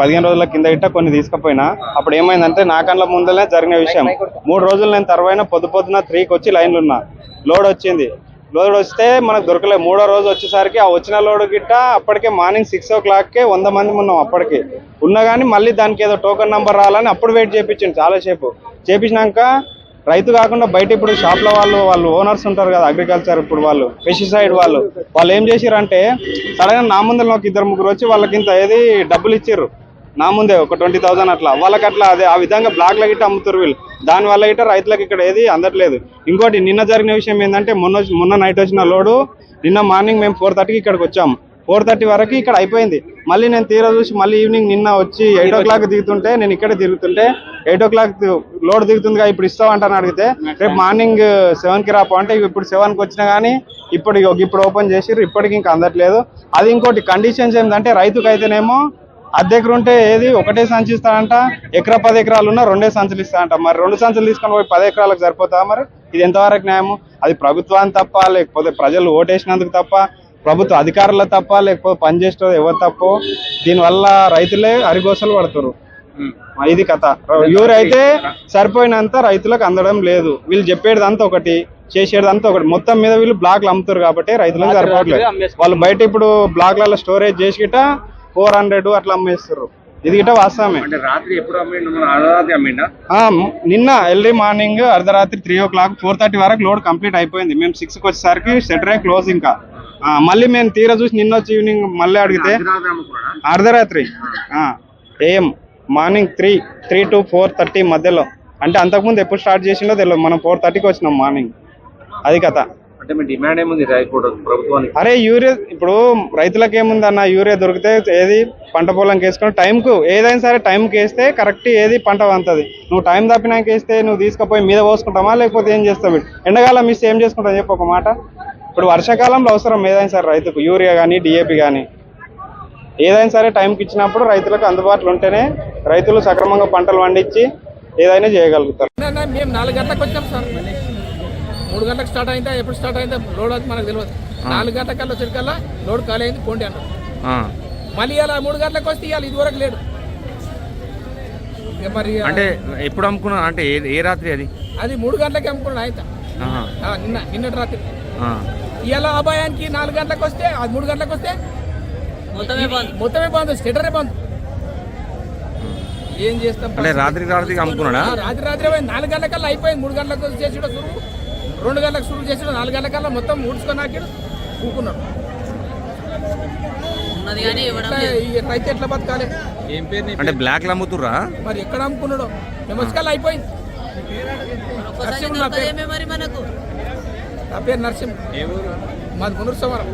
పదిహేను రోజుల కింద ఇట్ట కొన్ని తీసుకుపోయినా అప్పుడు ఏమైందంటే నా కళ్ళ జరిగిన విషయం. మూడు రోజులు నేను తర్వాత పొద్దు పొద్దున త్రీకి వచ్చి లైన్లు ఉన్నా. లోడ్ వచ్చింది. లోడ్ వస్తే మనకు దొరకలేదు. మూడో రోజు వచ్చేసరికి ఆ వచ్చిన లోడ్ గిట్ట అప్పటికే మార్నింగ్ సిక్స్ ఓ క్లాక్కే వంద మంది ఉన్నాం అప్పటికి. ఉన్నా కానీ మళ్ళీ దానికి ఏదో టోకెన్ నెంబర్ రావాలని అప్పుడు వెయిట్ చేయించింది చాలాసేపు. చేపించినాక రైతు కాకుండా బయట ఇప్పుడు షాప్ల వాళ్ళు వాళ్ళు ఓనర్స్ ఉంటారు కదా అగ్రికల్చర్ ఇప్పుడు వాళ్ళు పెస్టిసైడ్ వాళ్ళు. వాళ్ళు ఏం చేసారంటే సడన్గా నా ముందర ఒక ఇద్దరు ముగ్గురు వచ్చి వాళ్ళకి ఇంత ఏది డబ్బులు ఇచ్చిర్రు. నా ముందే ఒక ట్వంటీ థౌసండ్ అట్లా. వాళ్ళకి అట్లా అదే ఆ విధంగా బ్లాక్ గిట్ట అమ్ముతారు వీళ్ళు. దాని వల్ల గిట్ట రైతులకు ఇక్కడ ఏది అందట్లేదు. ఇంకోటి నిన్న జరిగిన విషయం ఏంటంటే మొన్న మొన్న నైట్ వచ్చిన లోడు నిన్న మార్నింగ్ మేము ఫోర్ థర్టీకి ఇక్కడికి వచ్చాము ఫోర్ థర్టీ వరకు ఇక్కడ అయిపోయింది. మళ్ళీ నేను తీరా చూసి మళ్ళీ ఈవినింగ్ నిన్న వచ్చి ఎయిట్ ఓ క్లాక్ దిగుతుంటే నేను ఇక్కడే తిరుగుతుంటే ఎయిట్ ఓ క్లాక్ లోడ్ దిగుతుందిగా ఇప్పుడు ఇస్తావంటాను అడిగితే రేపు మార్నింగ్ సెవెన్కి రాపో అంటే ఇప్పుడు సెవెన్కి వచ్చినా కానీ ఇప్పుడు ఇప్పుడు ఓపెన్ చేసి ఇప్పటికి ఇంకా అందట్లేదు. అది ఇంకోటి కండిషన్స్ ఏంటంటే రైతుకు అయితేనేమో అద్దె ఎకరం ఉంటే ఏది? ఒకటే సంచి ఇస్తాడంట ఎకరా పది ఎకరాలు ఉన్నా రెండే సంచులు ఇస్తాడంట మరి రెండు సంచులు తీసుకొని పోయి పది ఎకరాలకు సరిపోతా మరి? ఇది ఎంతవరకు న్యాయము? అది ప్రభుత్వాన్ని తప్ప లేకపోతే ప్రజలు ఓటేసినందుకు తప్ప ప్రభుత్వ అధికారుల తప్ప లేకపోతే పనిచేసే ఎవరు తప్పో దీనివల్ల రైతులే అరిగోసలు పడుతున్నారు ఇది కథ. యూరి అయితే సరిపోయినంత రైతులకు అందడం లేదు. వీళ్ళు చెప్పేదంతా ఒకటి చేసేదంతా ఒకటి. మొత్తం మీద వీళ్ళు బ్లాక్లు అమ్ముతారు కాబట్టి రైతులకు సరిపోవట్లేదు. వాళ్ళు బయట ఇప్పుడు బ్లాక్లలో స్టోరేజ్ చేసి ఫోర్ హండ్రెడ్ అట్లా అమ్మేస్తారు ఇది గిట వాస్తవమే. అంటే రాత్రి ఎప్పుడు అమ్మిండు? నిన్న ఎర్లీ మార్నింగ్ అర్ధరాత్రి three o'clock four thirty వరకు లోడ్ కంప్లీట్ అయిపోయింది. మేము సిక్స్కి వచ్చేసరికి షెటరే క్లోజ్ ఇంకా. మళ్ళీ మేము తీరా చూసి నిన్న వచ్చి ఈవినింగ్ మళ్ళీ అడిగితే అర్ధరాత్రి AM morning three three to four thirty మధ్యలో. అంటే అంతకుముందు ఎప్పుడు స్టార్ట్ చేసిండో తెలియదు మనం ఫోర్ థర్టీకి వచ్చినాం మార్నింగ్. అది కథ. అంటే మీ డిమాండ్ ఏముంది ప్రభుత్వానికి? అరే యూరియా ఇప్పుడు రైతులకు ఏముంది అన్న యూరియా దొరికితే ఏది పంట పొలంకి వేసుకొని టైంకు ఏదైనా సరే టైంకి వేస్తే కరెక్ట్ ఏది పంట వంతది నువ్వు టైం తప్పినాక వేస్తే నువ్వు తీసుకుపోయి మీద పోసుకుంటామా లేకపోతే ఏం చేస్తావు ఎండాకాలం ఇస్తే ఏం చేసుకుంటావు చెప్పు ఒక మాట. ఇప్పుడు వర్షాకాలంలో అవసరం ఏదైనా సరే రైతుకు యూరియా కానీ డిఏపి కానీ ఏదైనా సరే టైంకి ఇచ్చినప్పుడు రైతులకు అందుబాటులో ఉంటేనే రైతులు సక్రమంగా పంటలు పండించి ఏదైనా చేయగలుగుతారు. నిన్న మేము నాలుగు గంటలకు వచ్చాం సార్. మూడు గంటలకు స్టార్ట్ అయిందా ఎప్పుడు స్టార్ట్ అయిందా లోడ్ అది మనకు తెలియదు నాలుగు గంటలకల్లా వచ్చేకల్లా లోడ్ ఖాళీ అయింది పోండి అన్నారు మళ్ళీ అలా మూడు గంటలకు వస్తే ఇవాళ ఇది వరకు లేడు. ఇక మరి అంటే ఎప్పుడు అమ్ముకున్నా అంటే ఏ రాత్రి అది? అది మూడు గంటలకి అమ్ముకున్నాడు ఆయన. ఆహా. ఆ, నిన్న నిన్నటి రాత్రి. ఆ. ఇవాళ అభయానికి నాలుగు గంటలకు వస్తే అది మూడు గంటలకు వస్తే మొత్తమే బంద్. మొత్తమే బంద్ స్టెటరే బంద్. ఏం చేస్తాం అంటే రాత్రి రాత్రికి అమ్ముకున్నాడా? రాత్రి రాత్రి నాలుగు గంటలకల్లా అయిపోయింది మూడు గంటలకు చేసి రెండు గంటలకు సురువు చేసి నాలుగు గంటలకల్లా మొత్తం ఊడ్చుకొని నాకిడు కానీ ఇవ్వడం ఎట్లా బతకాలి? అంటే బ్లాక్ అమ్ముతుర్రా? మరి ఎక్కడ అమ్ముకున్నాడో? మెమస్కల్ అయిపోయింది. నా పేరు. దొరకదేమే మరి మనకు. నా పేరు నరసింహ. మాది మునురు సమరం